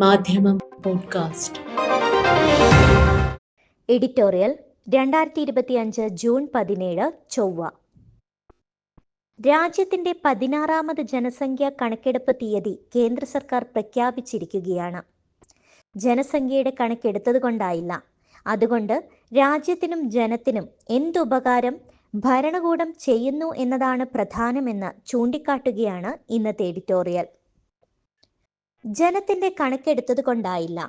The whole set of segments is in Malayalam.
മാധ്യമം പോഡ്കാസ്റ്റ്. എഡിറ്റോറിയൽ രണ്ടായിരത്തി ഇരുപത്തിയഞ്ച് ജൂൺ പതിനേഴ് ചൊവ്വ. രാജ്യത്തിന്റെ പതിനാറാമത് ജനസംഖ്യാ കണക്കെടുപ്പ് തീയതി കേന്ദ്ര സർക്കാർ പ്രഖ്യാപിച്ചിരിക്കുകയാണ്. ജനസംഖ്യയുടെ കണക്കെടുത്തത് കൊണ്ടായില്ല. അതുകൊണ്ട് രാജ്യത്തിനും ജനത്തിനും എന്തുപകാരം ഭരണകൂടം ചെയ്യുന്നു എന്നതാണ് പ്രധാനമെന്ന് ചൂണ്ടിക്കാട്ടുകയാണ് ഇന്നത്തെ എഡിറ്റോറിയൽ. ജനത്തിന്റെ കണക്കെടുത്തത് കൊണ്ടായില്ല.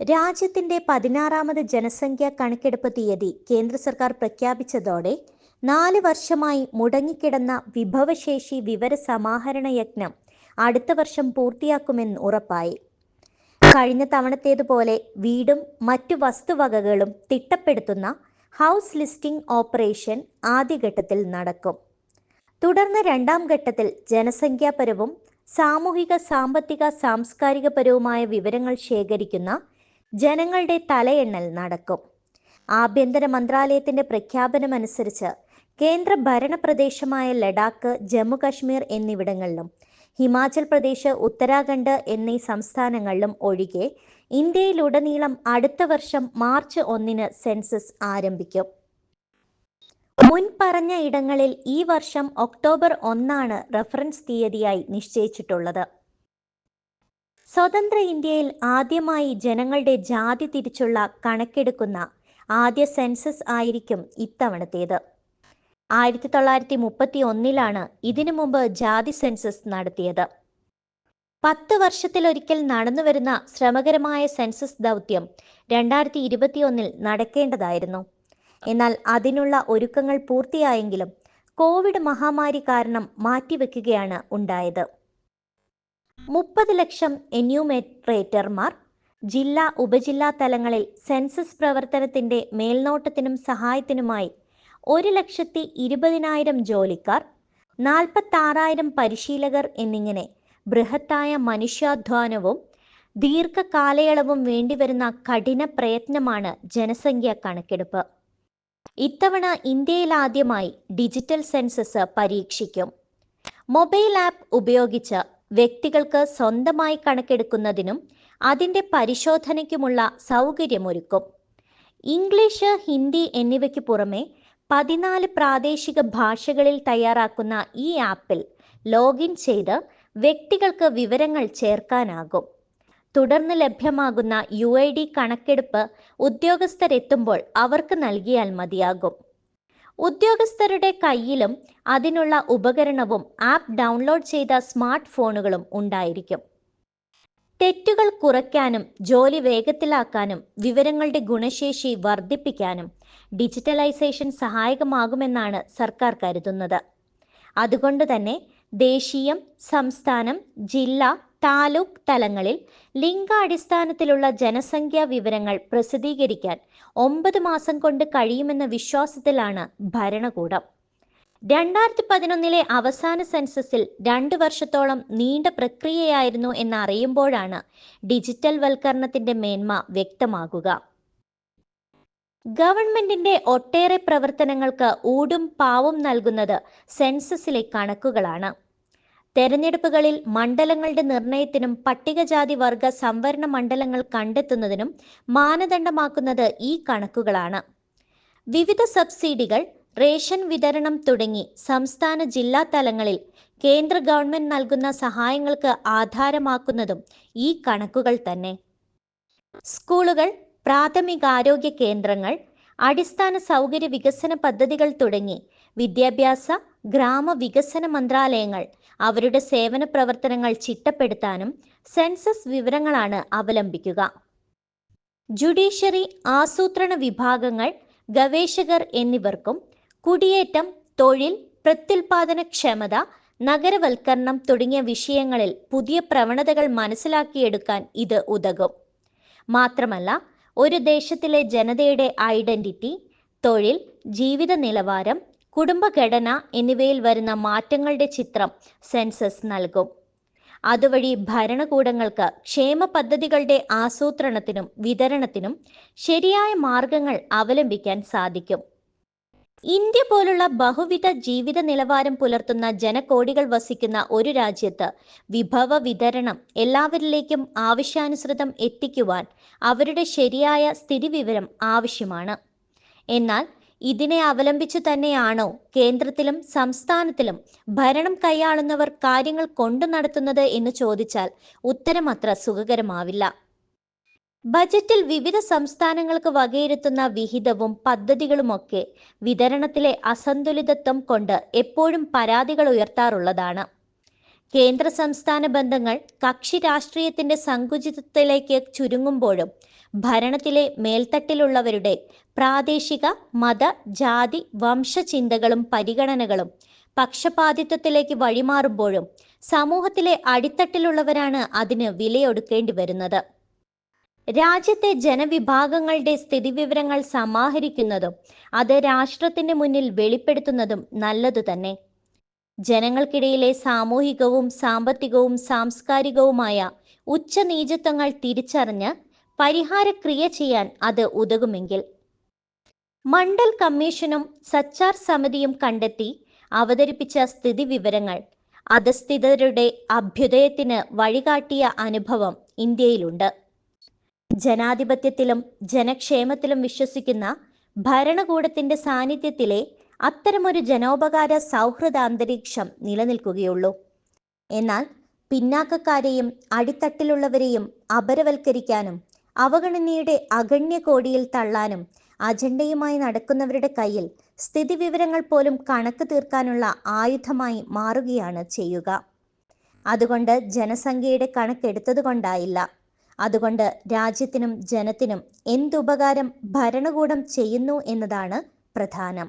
രാജ്യത്തിന്റെ പതിനാറാമത് ജനസംഖ്യാ കണക്കെടുപ്പ് തീയതി കേന്ദ്ര സർക്കാർ പ്രഖ്യാപിച്ചതോടെ നാല് വർഷമായി മുടങ്ങിക്കിടന്ന വിഭവശേഷി വിവര സമാഹരണ യജ്ഞം അടുത്ത വർഷം പൂർത്തിയാക്കുമെന്ന് ഉറപ്പായി. കഴിഞ്ഞ തവണത്തേതുപോലെ വീടും മറ്റു വസ്തുവകകളും തിട്ടപ്പെടുത്തുന്ന ഹൗസ് ലിസ്റ്റിംഗ് ഓപ്പറേഷൻ ആദ്യഘട്ടത്തിൽ നടക്കും. തുടർന്ന് രണ്ടാം ഘട്ടത്തിൽ ജനസംഖ്യാപരവും സാമൂഹിക സാമ്പത്തിക സാംസ്കാരികപരവുമായ വിവരങ്ങൾ ശേഖരിക്കുന്ന ജനങ്ങളുടെ തലയെണ്ണൽ നടക്കും. ആഭ്യന്തര മന്ത്രാലയത്തിന്റെ പ്രഖ്യാപനമനുസരിച്ച് കേന്ദ്ര ഭരണ പ്രദേശമായ ലഡാക്ക് ജമ്മു കശ്മീർ എന്നിവിടങ്ങളിലും ഹിമാചൽ പ്രദേശ് ഉത്തരാഖണ്ഡ് എന്നീ സംസ്ഥാനങ്ങളിലും ഒഴികെ ഇന്ത്യയിലുടനീളം അടുത്ത വർഷം മാർച്ച് ഒന്നിന് സെൻസസ് ആരംഭിക്കും. മുൻ പറഞ്ഞ ഇടങ്ങളിൽ ഈ വർഷം ഒക്ടോബർ ഒന്നാണ് റഫറൻസ് തീയതിയായി നിശ്ചയിച്ചിട്ടുള്ളത്. സ്വതന്ത്ര ഇന്ത്യയിൽ ആദ്യമായി ജനങ്ങളുടെ ജാതി തിരിച്ചുള്ള കണക്കെടുക്കുന്ന ആദ്യ സെൻസസ് ആയിരിക്കും ഇത്തവണത്തേത്. ആയിരത്തി തൊള്ളായിരത്തി മുപ്പത്തി ഒന്നിലാണ് ഇതിനു മുമ്പ് ജാതി സെൻസസ് നടത്തിയത്. പത്ത് വർഷത്തിലൊരിക്കൽ നടന്നുവരുന്ന ശ്രമകരമായ സെൻസസ് ദൗത്യം രണ്ടായിരത്തി ഇരുപത്തിയൊന്നിൽ നടക്കേണ്ടതായിരുന്നു. എന്നാൽ അതിനുള്ള ഒരുക്കങ്ങൾ പൂർത്തിയായെങ്കിലും കോവിഡ് മഹാമാരി കാരണം മാറ്റിവെക്കുകയാണ് ഉണ്ടായത്. മുപ്പത് ലക്ഷം എന്യൂമേറ്ററേറ്റർമാർ ജില്ലാ ഉപജില്ലാ തലങ്ങളിൽ സെൻസസ് പ്രവർത്തനത്തിന്റെ മേൽനോട്ടത്തിനും സഹായത്തിനുമായി ഒരു ലക്ഷത്തി ഇരുപതിനായിരം ജോലിക്കാർ നാൽപ്പത്താറായിരം പരിശീലകർ എന്നിങ്ങനെ ബൃഹത്തായ മനുഷ്യാധ്വാനവും ദീർഘകാലയളവും വേണ്ടിവരുന്ന കഠിന പ്രയത്നമാണ് ജനസംഖ്യാ കണക്കെടുപ്പ്. ഇത്തവണ ഇന്ത്യയിലാദ്യമായി ഡിജിറ്റൽ സെൻസസ് പരീക്ഷിക്കും. മൊബൈൽ ആപ്പ് ഉപയോഗിച്ച് വ്യക്തികൾക്ക് സ്വന്തമായി കണക്കെടുക്കുന്നതിനും അതിന്റെ പരിശോധനയ്ക്കുമുള്ള സൗകര്യമൊരുക്കും. ഇംഗ്ലീഷ് ഹിന്ദി എന്നിവയ്ക്ക് പുറമെ പതിനാല് പ്രാദേശിക ഭാഷകളിൽ തയ്യാറാക്കുന്ന ഈ ആപ്പിൽ ലോഗിൻ ചെയ്ത് വ്യക്തികൾക്ക് വിവരങ്ങൾ ചേർക്കാനാകും. തുടർന്ന് ലഭ്യമാകുന്ന യു ഐ ഡി കണക്കെടുപ്പ് ഉദ്യോഗസ്ഥരെത്തുമ്പോൾ അവർക്ക് നൽകിയാൽ മതിയാകും. ഉദ്യോഗസ്ഥരുടെ കയ്യിലും അതിനുള്ള ഉപകരണവും ആപ്പ് ഡൗൺലോഡ് ചെയ്ത സ്മാർട്ട് ഫോണുകളും ഉണ്ടായിരിക്കും. തെറ്റുകൾ കുറയ്ക്കാനും ജോലി വേഗത്തിലാക്കാനും വിവരങ്ങളുടെ ഗുണശേഷി വർദ്ധിപ്പിക്കാനും ഡിജിറ്റലൈസേഷൻ സഹായകമാകുമെന്നാണ് സർക്കാർ കരുതുന്നത്. അതുകൊണ്ട് തന്നെ ദേശീയം സംസ്ഥാനം ജില്ല താലൂക്ക് തലങ്ങളിൽ ലിംഗാടിസ്ഥാനത്തിലുള്ള ജനസംഖ്യാ വിവരങ്ങൾ പ്രസിദ്ധീകരിക്കാൻ ഒമ്പത് മാസം കൊണ്ട് കഴിയുമെന്ന വിശ്വാസത്തിലാണ് ഭരണകൂടം. രണ്ടായിരത്തി പതിനൊന്നിലെ അവസാന സെൻസസിൽ രണ്ട് വർഷത്തോളം നീണ്ട പ്രക്രിയയായിരുന്നു എന്നറിയുമ്പോഴാണ് ഡിജിറ്റൽ വൽക്കരണത്തിന്റെ മേന്മ വ്യക്തമാകുക. ഗവൺമെന്റിന്റെ ഒട്ടേറെ പ്രവർത്തനങ്ങൾക്ക് ഊടും പാവും നൽകുന്നത് സെൻസസിലെ കണക്കുകളാണ്. തെരഞ്ഞെടുപ്പുകളിൽ മണ്ഡലങ്ങളുടെ നിർണയത്തിനും പട്ടികജാതി വർഗ സംവരണ മണ്ഡലങ്ങൾ കണ്ടെത്തുന്നതിനും മാനദണ്ഡമാക്കുന്നത് ഈ കണക്കുകളാണ്. വിവിധ സബ്സിഡികൾ റേഷൻ വിതരണം തുടങ്ങി സംസ്ഥാന ജില്ലാ തലങ്ങളിൽ കേന്ദ്ര ഗവൺമെന്റ് നൽകുന്ന സഹായങ്ങൾക്ക് ആധാരമാക്കുന്നതും ഈ കണക്കുകൾ തന്നെ. സ്കൂളുകൾ പ്രാഥമികാരോഗ്യ കേന്ദ്രങ്ങൾ അടിസ്ഥാന സൗകര്യ വികസന പദ്ധതികൾ തുടങ്ങി വിദ്യാഭ്യാസ ഗ്രാമവികസന മന്ത്രാലയങ്ങൾ അവരുടെ സേവന പ്രവർത്തനങ്ങൾ ചിട്ടപ്പെടുത്താനും സെൻസസ് വിവരങ്ങളാണ് അവലംബിക്കുക. ജുഡീഷ്യറി ആസൂത്രണ വിഭാഗങ്ങൾ ഗവേഷകർ എന്നിവർക്കും കുടിയേറ്റം തൊഴിൽ പ്രത്യുൽപാദനക്ഷമത നഗരവൽക്കരണം തുടങ്ങിയ വിഷയങ്ങളിൽ പുതിയ പ്രവണതകൾ മനസ്സിലാക്കിയെടുക്കാൻ ഇത് ഉതകും. മാത്രമല്ല ഒരു ദേശത്തിലെ ജനതയുടെ ഐഡന്റിറ്റി തൊഴിൽ ജീവിത നിലവാരം കുടുംബഘടന എന്നിവയിൽ വരുന്ന മാറ്റങ്ങളുടെ ചിത്രം സെൻസസ് നൽകും. അതുവഴി ഭരണകൂടങ്ങൾക്ക് ക്ഷേമ പദ്ധതികളുടെ ആസൂത്രണത്തിനും വിതരണത്തിനും ശരിയായ മാർഗങ്ങൾ അവലംബിക്കാൻ സാധിക്കും. ഇന്ത്യ പോലുള്ള ബഹുവിധ ജീവിത നിലവാരം പുലർത്തുന്ന ജനകോടികൾ വസിക്കുന്ന ഒരു രാജ്യത്ത് വിഭവ വിതരണം എല്ലാവരിലേക്കും ആവശ്യാനുസൃതം എത്തിക്കുവാൻ അവരുടെ ശരിയായ സ്ഥിതിവിവരം ആവശ്യമാണ്. എന്നാൽ ഇതിനെ അവലംബിച്ചു തന്നെയാണോ കേന്ദ്രത്തിലും സംസ്ഥാനത്തിലും ഭരണം കൈയാളുന്നവർ കാര്യങ്ങൾ കൊണ്ടു നടത്തുന്നത് എന്ന് ചോദിച്ചാൽ ഉത്തരം അത്ര സുഖകരമാവില്ല. ബജറ്റിൽ വിവിധ സംസ്ഥാനങ്ങൾക്ക് വകയിരുത്തുന്ന വിഹിതവും പദ്ധതികളുമൊക്കെ വിതരണത്തിലെ അസന്തുലിതത്വം കൊണ്ട് എപ്പോഴും പരാതികൾ ഉയർത്താറുള്ളതാണ്. കേന്ദ്ര സംസ്ഥാന ബന്ധങ്ങൾ കക്ഷി രാഷ്ട്രീയത്തിന്റെ സങ്കുചിതത്തിലേക്ക് ചുരുങ്ങുമ്പോഴും ഭരണത്തിലെ മേൽത്തട്ടിലുള്ളവരുടെ പ്രാദേശിക മത ജാതി വംശ ചിന്തകളും പരിഗണനകളും പക്ഷപാതിത്വത്തിലേക്ക് വഴിമാറുമ്പോഴും സമൂഹത്തിലെ അടിത്തട്ടിലുള്ളവരാണ് അതിന് വിലയൊടുക്കേണ്ടി വരുന്നത്. രാജ്യത്തെ ജനവിഭാഗങ്ങളുടെ സ്ഥിതിവിവരങ്ങൾ സമാഹരിക്കുന്നതും അത് രാഷ്ട്രത്തിന്റെ മുന്നിൽ വെളിപ്പെടുത്തുന്നതും നല്ലതു തന്നെ ജനങ്ങൾക്കിടയിലെ സാമൂഹികവും സാമ്പത്തികവും സാംസ്കാരികവുമായ ഉച്ചനീചത്വങ്ങൾ തിരിച്ചറിഞ്ഞ് പരിഹാരക്രിയ ചെയ്യാൻ അത് ഉതകുമെങ്കിൽ മണ്ഡൽ കമ്മീഷനും സച്ചാർ സമിതിയും കണ്ടെത്തി അവതരിപ്പിച്ച സ്ഥിതിവിവരങ്ങൾ അധസ്ഥിതരുടെ അഭ്യുദയത്തിന് വഴികാട്ടിയ അനുഭവം ഇന്ത്യയിലുണ്ട്. ജനാധിപത്യത്തിലും ജനക്ഷേമത്തിലും വിശ്വസിക്കുന്ന ഭരണകൂടത്തിന്റെ സാന്നിധ്യത്തിലെ അത്തരമൊരു ജനോപകാര സൗഹൃദ അന്തരീക്ഷം നിലനിൽക്കുകയുള്ളൂ. എന്നാൽ പിന്നാക്കക്കാരെയും അടിത്തട്ടിലുള്ളവരെയും അപരവൽക്കരിക്കാനും അവഗണനയുടെ അഗണ്യ കോടിയിൽ തള്ളാനും അജണ്ടയുമായി നടക്കുന്നവരുടെ കയ്യിൽ സ്ഥിതിവിവരങ്ങൾ പോലും കണക്ക് തീർക്കാനുള്ള ആയുധമായി മാറുകയാണ് ചെയ്യുക. അതുകൊണ്ട് ജനസംഖ്യയുടെ കണക്കെടുത്തതുകൊണ്ടായില്ല അതുകൊണ്ട് രാജ്യത്തിനും ജനത്തിനും എന്തുപകാരം ഭരണകൂടം ചെയ്യുന്നു എന്നതാണ് പ്രധാനം.